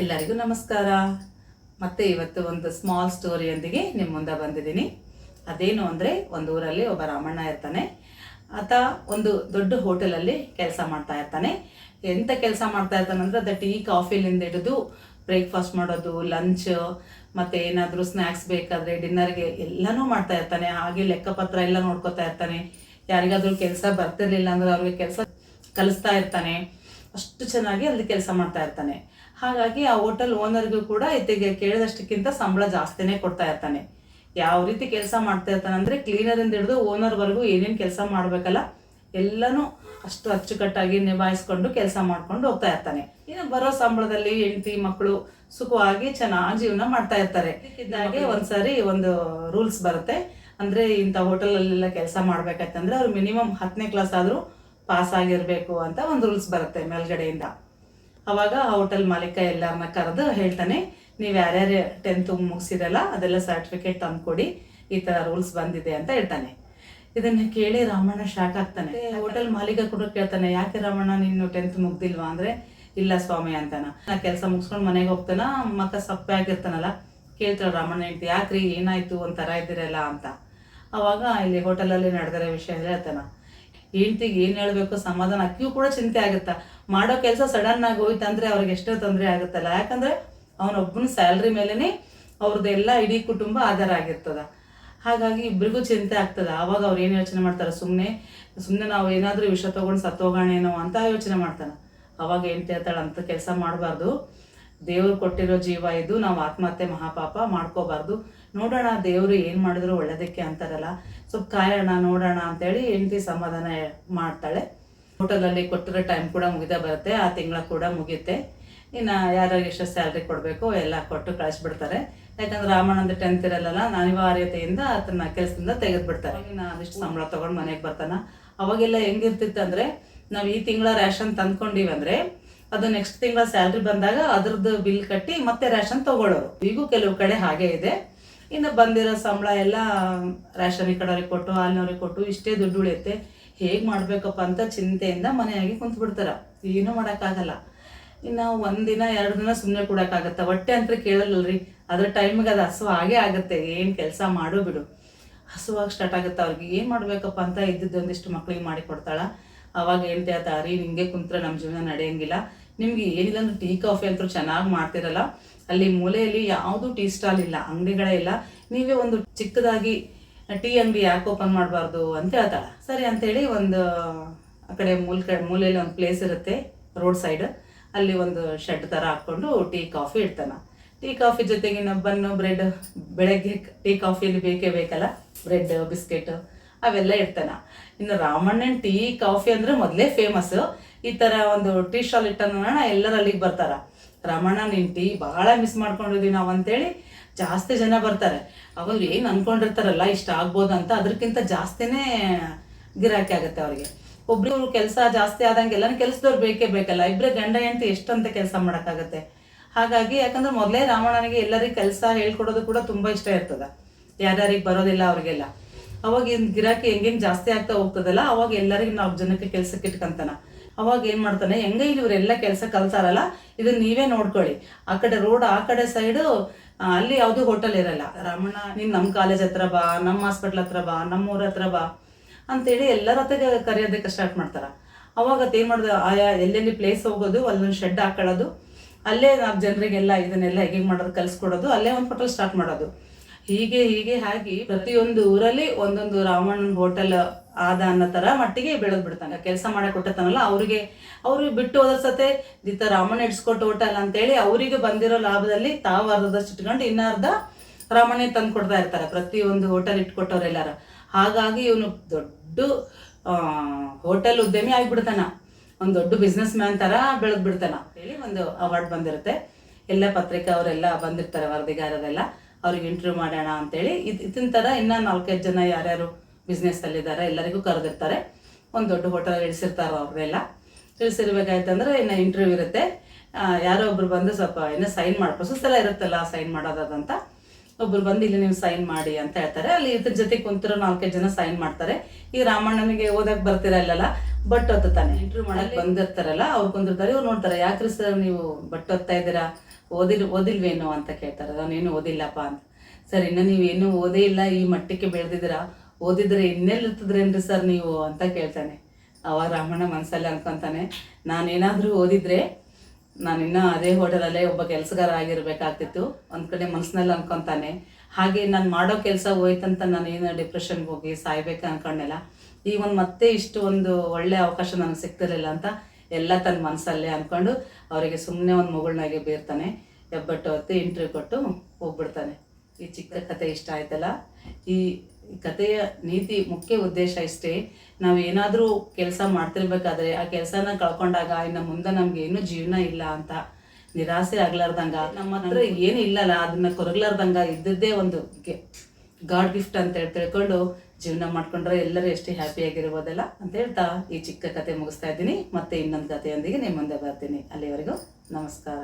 ಎಲ್ಲರಿಗೂ ನಮಸ್ಕಾರ. ಮತ್ತೆ ಇವತ್ತು ಒಂದು ಸ್ಮಾಲ್ ಸ್ಟೋರಿಯೊಂದಿಗೆ ನಿಮ್ಮ ಮುಂದೆ ಬಂದಿದ್ದೀನಿ. ಅದೇನು ಅಂದರೆ ಒಂದು ಊರಲ್ಲಿ ಒಬ್ಬ ರಾಮಣ್ಣ ಇರ್ತಾನೆ. ಆತ ಒಂದು ದೊಡ್ಡ ಹೋಟೆಲಲ್ಲಿ ಕೆಲಸ ಮಾಡ್ತಾ ಇರ್ತಾನೆ. ಎಂಥ ಕೆಲಸ ಮಾಡ್ತಾ ಇರ್ತಾನೆ ಅಂದರೆ ಅದ ಟೀ ಕಾಫಿಲಿಂದ ಹಿಡಿದು ಬ್ರೇಕ್ಫಾಸ್ಟ್ ಮಾಡೋದು ಲಂಚ್ ಮತ್ತೆ ಏನಾದರೂ ಸ್ನ್ಯಾಕ್ಸ್ ಬೇಕಾದರೆ ಡಿನ್ನರ್ಗೆ ಎಲ್ಲನೂ ಮಾಡ್ತಾ ಇರ್ತಾನೆ. ಹಾಗೆ ಲೆಕ್ಕಪತ್ರ ಎಲ್ಲ ನೋಡ್ಕೋತಾ ಇರ್ತಾನೆ. ಯಾರಿಗಾದ್ರೂ ಕೆಲಸ ಬರ್ತಿರ್ಲಿಲ್ಲ ಅಂದ್ರೆ ಅವ್ರಿಗೆ ಕೆಲಸ ಕಲಿಸ್ತಾ ಇರ್ತಾನೆ. ಅಷ್ಟು ಚೆನ್ನಾಗಿ ಅಲ್ಲಿ ಕೆಲಸ ಮಾಡ್ತಾ ಇರ್ತಾನೆ. ಹಾಗಾಗಿ ಆ ಹೋಟೆಲ್ ಓನರ್ಗೂ ಕೂಡ ಇತ್ತಿಗೆ ಕೇಳಿದಷ್ಟಕ್ಕಿಂತ ಸಂಬಳ ಜಾಸ್ತಿನೇ ಕೊಡ್ತಾ ಇರ್ತಾನೆ. ಯಾವ ರೀತಿ ಕೆಲಸ ಮಾಡ್ತಾ ಇರ್ತಾನೆ ಅಂದರೆ ಕ್ಲೀನರಿಂದ ಹಿಡಿದು ಓನರ್ವರೆಗೂ ಏನೇನು ಕೆಲಸ ಮಾಡಬೇಕಲ್ಲ, ಎಲ್ಲನೂ ಅಷ್ಟು ಅಚ್ಚುಕಟ್ಟಾಗಿ ನಿಭಾಯಿಸ್ಕೊಂಡು ಕೆಲಸ ಮಾಡ್ಕೊಂಡು ಹೋಗ್ತಾ ಇರ್ತಾನೆ. ಇನ್ನು ಬರೋ ಸಂಬಳದಲ್ಲಿ ಹೆಂಡತಿ ಮಕ್ಕಳು ಸುಖವಾಗಿ ಚೆನ್ನಾಗಿ ಜೀವನ ಮಾಡ್ತಾ ಇರ್ತಾರೆ. ಇದ್ದಾಗೆ ಒಂದ್ಸರಿ ಒಂದು ರೂಲ್ಸ್ ಬರುತ್ತೆ. ಅಂದ್ರೆ ಇಂಥ ಹೋಟೆಲಲ್ಲೆಲ್ಲ ಕೆಲಸ ಮಾಡ್ಬೇಕಾಯ್ತಂದ್ರೆ ಅವ್ರು ಮಿನಿಮಮ್ ಹತ್ತನೇ ಕ್ಲಾಸ್ ಆದ್ರೂ ಪಾಸ್ ಆಗಿರಬೇಕು ಅಂತ ಒಂದು ರೂಲ್ಸ್ ಬರುತ್ತೆ ಮೇಲ್ಗಡೆಯಿಂದ. ಅವಾಗ ಆ ಹೋಟೆಲ್ ಮಾಲೀಕ ಎಲ್ಲರನ್ನ ಕರೆದು ಹೇಳ್ತಾನೆ, ನೀವು ಯಾರ್ಯಾರು ಟೆಂತ್ ಮುಗಿಸಿರಲ್ಲ, ಅದೆಲ್ಲ ಸರ್ಟಿಫಿಕೇಟ್ ತಂದುಕೊಡಿ, ಈ ತರ ರೂಲ್ಸ್ ಬಂದಿದೆ ಅಂತ ಹೇಳ್ತಾನೆ. ಇದನ್ನ ಕೇಳಿ ರಾಮಣ್ಣ ಶಾಕ್ ಆಗ್ತಾನೆ. ಹೋಟೆಲ್ ಮಾಲೀಕ ಕೂಡ ಕೇಳ್ತಾನೆ, ಯಾಕೆ ರಾಮಣ್ಣ, ನೀನು ಟೆಂತ್ ಮುಗ್ದಿಲ್ವಾ? ಅಂದ್ರೆ, ಇಲ್ಲ ಸ್ವಾಮಿ ಅಂತಾನ. ನಾ ಕೆಲಸ ಮುಗಿಸ್ಕೊಂಡು ಮನೆಗೆ ಹೋಗ್ತಾನ ಮಕ್ಕ ಸಪ್ಪೆ ಆಗಿರ್ತಾನಲ್ಲ, ಕೇಳ್ತಾಳೆ, ರಾಮಣ್ಣ ಹೇಳ್ತಿ ಯಾಕ್ರಿ ಏನಾಯ್ತು ಒಂಥರ ಇದ್ದೀರಲ್ಲ ಅಂತ. ಅವಾಗ ಇಲ್ಲಿ ಹೋಟೆಲಲ್ಲಿ ನಡೆದಿರೋ ವಿಷಯ ಹೇಳ್ತಾನ. ಹೆಂಡ್ತಿಗೆ ಏನು ಹೇಳಬೇಕು, ಸಮಾಧಾನ ಅಕ್ಕಿಯೂ ಕೂಡ ಚಿಂತೆ ಆಗುತ್ತಾ. ಮಾಡೋ ಕೆಲಸ ಸಡನ್ ಆಗಿ ಹೋಯ್ತಂದ್ರೆ ಅವ್ರಿಗೆ ಎಷ್ಟೋ ತೊಂದರೆ ಆಗುತ್ತಲ್ಲ. ಯಾಕಂದ್ರೆ ಅವನೊಬ್ಬನ ಸ್ಯಾಲ್ರಿ ಮೇಲೇ ಅವ್ರದ್ದೆಲ್ಲ ಇಡೀ ಕುಟುಂಬ ಆಧಾರ ಆಗಿರ್ತದ. ಹಾಗಾಗಿ ಇಬ್ರಿಗೂ ಚಿಂತೆ ಆಗ್ತದ. ಆವಾಗ ಅವ್ರು ಏನು ಯೋಚನೆ ಮಾಡ್ತಾರೆ? ಸುಮ್ಮನೆ ಸುಮ್ಮನೆ ನಾವು ಏನಾದರೂ ವಿಷ ತಗೊಂಡು ಸತ್ತೋಗೋಣೇನೋ ಅಂತ ಯೋಚನೆ ಮಾಡ್ತಾನೆ. ಅವಾಗ ಹೆಂಡ್ತಿ ಹೇಳ್ತಾಳೆ ಅಂತ ಕೆಲಸ ಮಾಡಬಾರ್ದು. ದೇವ್ರು ಕೊಟ್ಟಿರೋ ಜೀವ ಇದು. ನಾವು ಆತ್ಮಹತ್ಯೆ ಮಹಾಪಾಪ ಮಾಡ್ಕೋಬಾರ್ದು. ನೋಡೋಣ ದೇವರು ಏನು ಮಾಡಿದ್ರು ಒಳ್ಳೇದಕ್ಕೆ ಅಂತಾರಲ್ಲ. ಸ್ವಲ್ಪ ಕಾಯೋಣ, ನೋಡೋಣ ಅಂತೇಳಿ ಹೆಂಡತಿ ಸಮಾಧಾನ ಮಾಡ್ತಾಳೆ. ಹೋಟೆಲಲ್ಲಿ ಕೊಟ್ಟಿರೋ ಟೈಮ್ ಕೂಡ ಮುಗಿದೇ ಬರುತ್ತೆ, ಆ ತಿಂಗಳ ಕೂಡ ಮುಗಿಯುತ್ತೆ. ಇನ್ನು ಯಾರ್ಯಾರು ಎಷ್ಟು ಸ್ಯಾಲ್ರಿ ಕೊಡಬೇಕು, ಎಲ್ಲ ಕೊಟ್ಟು ಕಳಿಸ್ಬಿಡ್ತಾರೆ. ಯಾಕಂದ್ರೆ ರಾಮಣ್ಣಂದು ಟೆಂತ್ ಇರಲ್ಲ ಅನಿವಾರ್ಯತೆಯಿಂದ ಅದನ್ನ ಕೆಲಸದಿಂದ ತೆಗೆದ್ಬಿಡ್ತಾರೆ. ಇನ್ನು ಅದಿಷ್ಟು ಸಂಬಳ ತಗೊಂಡು ಮನೆಗೆ ಬರ್ತಾನ. ಅವಾಗೆಲ್ಲ ಹೆಂಗಿರ್ತಿತ್ತಂದ್ರೆ, ನಾವು ಈ ತಿಂಗಳ ರೇಷನ್ ತಂದ್ಕೊಂಡಿವಿ ಅಂದ್ರೆ, ಅದು ನೆಕ್ಸ್ಟ್ ತಿಂಗಳ ಸ್ಯಾಲ್ರಿ ಬಂದಾಗ ಅದ್ರದ್ದು ಬಿಲ್ ಕಟ್ಟಿ ಮತ್ತೆ ರೇಷನ್ ತಗೊಳ್ಳೋರು. ಈಗೂ ಕೆಲವು ಕಡೆ ಹಾಗೆ ಇದೆ. ಇನ್ನು ಬಂದಿರೋ ಸಂಬಳ ಎಲ್ಲ ರೇಷನ್ ಕಡೆಯವ್ರಿಗೆ ಕೊಟ್ಟು ಹಾಲಿನವ್ರಿಗೆ ಕೊಟ್ಟು ಇಷ್ಟೇ ದುಡ್ಡು ಉಳಿಯುತ್ತೆ. ಹೇಗೆ ಮಾಡಬೇಕಪ್ಪ ಅಂತ ಚಿಂತೆಯಿಂದ ಮನೆಯಾಗಿ ಕುಂತು ಬಿಡ್ತಾರೆ ಏನೂ ಮಾಡೋಕ್ಕಾಗಲ್ಲ. ಇನ್ನು ಒಂದಿನ ಎರಡು ದಿನ ಸುಮ್ಮನೆ ಕೊಡೋಕ್ಕಾಗತ್ತೆ? ಹೊಟ್ಟೆ ಅಂತ ಕೇಳಲ್ಲಲ್ರಿ? ಅದ್ರ ಟೈಮಿಗೆ ಅದು ಹಸು ಹಾಗೆ ಆಗುತ್ತೆ. ಏನು ಕೆಲಸ ಮಾಡು ಬಿಡು. ಹಸುವಾಗಿ ಸ್ಟಾರ್ಟ್ ಆಗುತ್ತೆ ಅವ್ರಿಗೆ? ಏನು ಮಾಡಬೇಕಪ್ಪ ಅಂತ ಇದ್ದಿದ್ದು ಒಂದಿಷ್ಟು ಮಕ್ಳಿಗೆ ಮಾಡಿ ಅವಾಗ ಹೇಳ್ತಾ ರೀ ನಿಮಗೆ ಕುಂತ್ರೆ ನಮ್ಮ ಜೀವನ ನಡೆಯಂಗಿಲ್ಲ. ನಿಮ್ಗೆ ಏನಿಲ್ಲ ಅಂದ್ರೆ ಟೀ, ಕಾಫಿ ಅಂತೂ ಚೆನ್ನಾಗಿ ಮಾಡ್ತಿರಲ್ಲ. ಅಲ್ಲಿ ಮೂಲೆಯಲ್ಲಿ ಯಾವುದು ಟೀ ಸ್ಟಾಲ್ ಇಲ್ಲ, ಅಂಗಡಿಗಳೇ ಇಲ್ಲ. ನೀವೇ ಒಂದು ಚಿಕ್ಕದಾಗಿ ಟೀ ಅಂಗಡಿ ಯಾಕೆ ಓಪನ್ ಮಾಡಬಾರ್ದು ಅಂತ ಹೇಳ್ತಾಳೆ. ಸರಿ ಅಂತೇಳಿ ಒಂದು, ಆ ಕಡೆ ಮೂಲ ಕಡೆ, ಮೂಲೆಯಲ್ಲಿ ಒಂದು ಪ್ಲೇಸ್ ಇರುತ್ತೆ, ರೋಡ್ ಸೈಡ್ ಅಲ್ಲಿ ಒಂದು ಶೆಡ್ ಥರ ಹಾಕ್ಕೊಂಡು ಟೀ, ಕಾಫಿ ಇಡ್ತಾನೆ. ಟೀ, ಕಾಫಿ ಜೊತೆಗಿನ ಬನ್ನು ಬ್ರೆಡ್, ಬೆಳಗ್ಗೆ ಟೀ ಕಾಫಿಯಲ್ಲಿ ಬೇಕೇ ಬೇಕಲ್ಲ, ಬ್ರೆಡ್, ಬಿಸ್ಕೆಟ್ ಅವೆಲ್ಲ ಇಡ್ತಾನೆ. ಇನ್ನು ರಾಮಣ್ಣನ ಟೀ, ಕಾಫಿ ಅಂದ್ರೆ ಮೊದಲೇ ಫೇಮಸ್ ಈ ತರ ಒಂದು ಟೀ ಸ್ಟಾಲ್ ಇಟ್ಟ ಎಲ್ಲರೂ ಅಲ್ಲಿಗೆ ಬರ್ತಾರ. ರಾಮಣ್ಣ ನಿಂಟಿ ಬಹಳ ಮಿಸ್ ಮಾಡ್ಕೊಂಡಿದೀವಿ ನಾವು ಅಂತೇಳಿ ಜಾಸ್ತಿ ಜನ ಬರ್ತಾರೆ. ಅವಾಗ ಏನು ಅನ್ಕೊಂಡಿರ್ತಾರಲ್ಲ, ಇಷ್ಟ ಆಗ್ಬೋದು ಅಂತ ಅದಕ್ಕಿಂತ ಜಾಸ್ತಿನೇ ಗಿರಾಕಿ ಆಗುತ್ತೆ ಅವ್ರಿಗೆ. ಒಬ್ರು ಕೆಲಸ ಜಾಸ್ತಿ ಆದಂಗೆಲ್ಲ ಕೆಲಸದವ್ರು ಬೇಕೇ ಬೇಕಲ್ಲ ಇಬ್ಬರೇ ಗಂಡ ಹೆಂಡತಿ ಎಷ್ಟಂತ ಕೆಲಸ ಮಾಡೋಕ್ಕಾಗತ್ತೆ. ಹಾಗಾಗಿ ಯಾಕಂದ್ರೆ ಮೊದಲೇ ರಾಮಣ್ಣನಿಗೆ ಎಲ್ಲರಿಗೂ ಕೆಲಸ ಹೇಳ್ಕೊಡೋದು ಕೂಡ ತುಂಬಾ ಇಷ್ಟ ಇರ್ತದ. ಯಾರ್ಯಾರಿಗೆ ಬರೋದಿಲ್ಲ ಅವ್ರಿಗೆಲ್ಲ. ಅವಾಗ ಗಿರಾಕಿ ಹೆಂಗೆಂಗೆ ಜಾಸ್ತಿ ಆಗ್ತಾ ಹೋಗ್ತದಲ್ಲ, ಅವಾಗ ಎಲ್ಲರಿಗೂ ನಾಲ್ಕು ಜನಕ್ಕೆ ಕೆಲ್ಸಕ್ಕೆ ಇಟ್ಕೊಂತಾನ. ಅವಾಗ ಏನ್ ಮಾಡ್ತಾನೆ, ಹೆಂಗೆ ಇವರೆಲ್ಲ ಕೆಲಸ ಕಲ್ತಾರಲ್ಲ ಇದನ್ನ ನೀವೇ ನೋಡ್ಕೊಳ್ಳಿ. ಆ ಕಡೆ ರೋಡ್ ಆ ಕಡೆ ಸೈಡು ಅಲ್ಲಿ ಯಾವ್ದು ಹೋಟೆಲ್ ಇರಲ್ಲ. ರಾಮಣ್ಣ ನೀನ್ ನಮ್ಮ ಕಾಲೇಜ್ ಹತ್ರ ಬಾ ನಮ್ಮ ಹಾಸ್ಪಿಟ್ಲ್ ಹತ್ರ ಬಾ ನಮ್ಮ ಊರ ಹತ್ರ ಬಾ ಅಂತೇಳಿ ಎಲ್ಲರ ಹತ್ರ ಕರೆಯೋದಕ್ಕೆ ಸ್ಟಾರ್ಟ್ ಮಾಡ್ತಾರ. ಅವಾಗ ಏನ್ ಮಾಡ್ದ, ಆಯಾ, ಎಲ್ಲೆಲ್ಲಿ ಪ್ಲೇಸ್ ಹೋಗೋದು, ಅಲ್ಲೊಂದು ಶೆಡ್ ಹಾಕೊಳ್ಳೋದು, ಅಲ್ಲೇ ನಾಲ್ಕು ಜನರಿಗೆಲ್ಲ ಇದನ್ನೆಲ್ಲ ಹೇಗೆ ಮಾಡೋದು, ಕಲಿಸ್ಕೊಡೋದು, ಅಲ್ಲೇ ಒಂದು ಹೋಟೆಲ್ ಸ್ಟಾರ್ಟ್ ಮಾಡೋದು. ಹೀಗೆ ಹೀಗೆ ಆಗಿ ಪ್ರತಿಯೊಂದು ಊರಲ್ಲಿ ಒಂದೊಂದು ರಾಮಣ್ಣನ ಹೋಟೆಲ್ ಆದ ಅನ್ನೋ ತರ ಮಟ್ಟಿಗೆ ಬೆಳೆದು ಬಿಡ್ತಾನೆ. ಕೆಲಸ ಮಾಡಿ ಕೊಟ್ಟತನಲ್ಲ ಅವ್ರಿಗೆ ಅವ್ರಿಗೆ ಬಿಟ್ಟು ಹೋದ ಸತೆ ದಿತ್ತ ರಾಮಣ್ಣ ಇಡ್ಸ್ಕೊಟ್ಟು ಹೋಟೆಲ್ ಅಂತೇಳಿ ಅವರಿಗೆ ಬಂದಿರೋ ಲಾಭದಲ್ಲಿ ತಾವು ಅರ್ಧದಷ್ಟು ಇಟ್ಕೊಂಡು ಇನ್ನ ಅರ್ಧ ರಾಮಣ್ಣ ತಂದು ಕೊಡ್ತಾ ಇರ್ತಾರೆ ಪ್ರತಿಯೊಂದು ಹೋಟೆಲ್ ಇಟ್ಕೊಟ್ಟವ್ರೆಲ್ಲಾರ ಹಾಗಾಗಿ ಇವನು ದೊಡ್ಡ ಹೋಟೆಲ್ ಉದ್ಯಮಿ ಆಗ್ಬಿಡ್ತಾನ. ಒಂದು ದೊಡ್ಡ ಬಿಸ್ನೆಸ್ ಮ್ಯಾನ್ ತರ ಬೆಳೆದು ಬಿಡ್ತಾನ. ಹೇಳಿ ಒಂದು ಅವಾರ್ಡ್ ಬಂದಿರುತ್ತೆ. ಎಲ್ಲ ಪತ್ರಿಕೆ ಅವರೆಲ್ಲ ಬಂದಿರ್ತಾರೆ ವರದಿಗಾರರೆಲ್ಲ. ಅವ್ರಿಗೆ ಇಂಟರ್ವ್ಯೂ ಮಾಡೋಣ ಅಂತೇಳಿ. ಇದು ಇದನ್ನ ಥರ ಇನ್ನೂ ನಾಲ್ಕೈದು ಜನ ಯಾರ್ಯಾರು ಬಿಸ್ನೆಸ್ ಅಲ್ಲಿದ್ದಾರೆ ಎಲ್ಲರಿಗೂ ಕರೆದಿರ್ತಾರೆ. ಒಂದು ದೊಡ್ಡ ಹೋಟೆಲ್ ಇಳಿಸಿರ್ತಾರೆ ಅವ್ರನ್ನೆಲ್ಲ. ಇಳಿಸಿರ್ಬೇಕಾಯ್ತಂದ್ರೆ ಇನ್ನು ಇಂಟರ್ವ್ಯೂ ಇರುತ್ತೆ. ಯಾರೋ ಒಬ್ರು ಬಂದು ಸ್ವಲ್ಪ ಏನೋ ಸೈನ್ ಮಾಡಿ ಪ್ರೊಸೆಸ್ ಎಲ್ಲ ಇರುತ್ತಲ್ಲ ಸೈನ್ ಮಾಡೋದಂತ ಒಬ್ರು ಬಂದು ಇಲ್ಲಿ ನೀವು ಸೈನ್ ಮಾಡಿ ಅಂತ ಹೇಳ್ತಾರೆ. ಅಲ್ಲಿ ಇದ್ರ ಜೊತೆ ಕುಂತಿರೋ ನಾಲ್ಕೈದು ಜನ ಸೈನ್ ಮಾಡ್ತಾರೆ. ಈ ರಾಮಣ್ಣನಿಗೆ ಓದಕ್ ಬರ್ತಿರಲ್ಲ ಬಟ್ ಹೊತ್ತಾನೆ ಇಂಟರ್ವ್ಯೂ ಮಾಡಲ್ಲಿ ಬಂದಿರ್ತಾರಲ್ಲ ಅವ್ರು ಕುಂದಿರ್ತಾರೆ ಇವ್ರು ನೋಡ್ತಾರೆ ಯಾಕ್ರಿ ಸರ್ ನೀವು ಬಟ್ ಓದ್ತಾ ಇದ್ದೀರಾ? ಓದಿಲ್ ಓದಿಲ್ವೇನೋ ಅಂತ ಕೇಳ್ತಾರೆ. ನಾನೇನು ಓದಿಲ್ಲಪ್ಪ ಅಂತ. ಸರ್ ಇನ್ನು ನೀವೇನು ಓದೇ ಇಲ್ಲ ಈ ಮಟ್ಟಕ್ಕೆ ಬೆಳೆದಿದ್ದೀರಾ? ಓದಿದ್ರೆ ಇನ್ನೆಲ್ಲಿರ್ತದ್ರೇನ್ರಿ ಸರ್ ನೀವು ಅಂತ ಕೇಳ್ತಾನೆ. ಅವಾಗ ರಾಮಣ್ಣ ಮನಸ್ಸಲ್ಲಿ ಅನ್ಕೊಂತಾನೆ. ನಾನೇನಾದರೂ ಓದಿದ್ರೆ ನಾನು ಇನ್ನೂ ಅದೇ ಹೋಟೆಲಲ್ಲೇ ಒಬ್ಬ ಕೆಲಸಗಾರ ಆಗಿರ್ಬೇಕಾಗ್ತಿತ್ತು. ಒಂದು ಕಡೆ ಮನಸ್ಸಿನಲ್ಲಿ ಅನ್ಕೊಂತಾನೆ. ಹಾಗೆ ನಾನು ಮಾಡೋ ಕೆಲಸ ಹೋಯ್ತಂತ ನಾನು ಏನು ಡಿಪ್ರೆಷನ್ಗೆ ಹೋಗಿ ಸಾಯ್ಬೇಕು ಅನ್ಕೊಂಡೆಲ್ಲ ಈ ಒಂದು ಮತ್ತೆ ಇಷ್ಟು ಒಂದು ಒಳ್ಳೆ ಅವಕಾಶ ನನಗೆ ಸಿಗ್ತಿರಲಿಲ್ಲ ಅಂತ ಎಲ್ಲ ತನ್ನ ಮನಸ್ಸಲ್ಲೇ ಅಂದ್ಕೊಂಡು ಅವರಿಗೆ ಸುಮ್ಮನೆ ಒಂದು ಮಗಳನ್ನಾಗಿ ಬೀರ್ತಾನೆ. ಹೆಬ್ಬಟ್ಟು ಹೊತ್ತು ಇಂಟ್ರ್ಯೂ ಕೊಟ್ಟು ಹೋಗ್ಬಿಡ್ತಾನೆ. ಈ ಚಿಕ್ಕ ಕತೆ ಇಷ್ಟ ಆಯ್ತಲ್ಲ? ಈ ಕಥೆಯ ನೀತಿ ಮುಖ್ಯ ಉದ್ದೇಶ ಇಷ್ಟೇ. ನಾವು ಏನಾದರೂ ಕೆಲಸ ಮಾಡ್ತಿರ್ಬೇಕಾದ್ರೆ ಆ ಕೆಲಸನ ಕಳ್ಕೊಂಡಾಗ ಇನ್ನು ಮುಂದೆ ನಮ್ಗೆ ಏನೂ ಜೀವನ ಇಲ್ಲ ಅಂತ. ನಿರಾಸೆ ಆಗ್ಲಾರ್ದಂಗ. ನಮ್ಮ ಹತ್ರ ಏನು ಇಲ್ಲಲ್ಲ, ಅದನ್ನ ಕೊರಗ್ಲಾರ್ದಂಗ ಇದ್ದದ್ದೇ ಒಂದು ಗಾಡ್ ಗಿಫ್ಟ್ ಅಂತ ಹೇಳಿ ತಿಳ್ಕೊಂಡು ಜೀವನ ಮಾಡ್ಕೊಂಡ್ರೆ ಎಲ್ಲರೂ ಎಷ್ಟು ಹ್ಯಾಪಿಯಾಗಿರ್ಬೋದಲ್ಲ ಅಂತ ಹೇಳ್ತಾ ಈ ಚಿಕ್ಕ ಕತೆ ಮುಗಿಸ್ತಾ ಇದ್ದೀನಿ. ಮತ್ತೆ ಇನ್ನೊಂದು ಕಥೆಯೊಂದಿಗೆ ನಿಮ್ಮ ಮುಂದೆ ಬರ್ತೀನಿ. ಅಲ್ಲಿವರೆಗೂ ನಮಸ್ಕಾರ.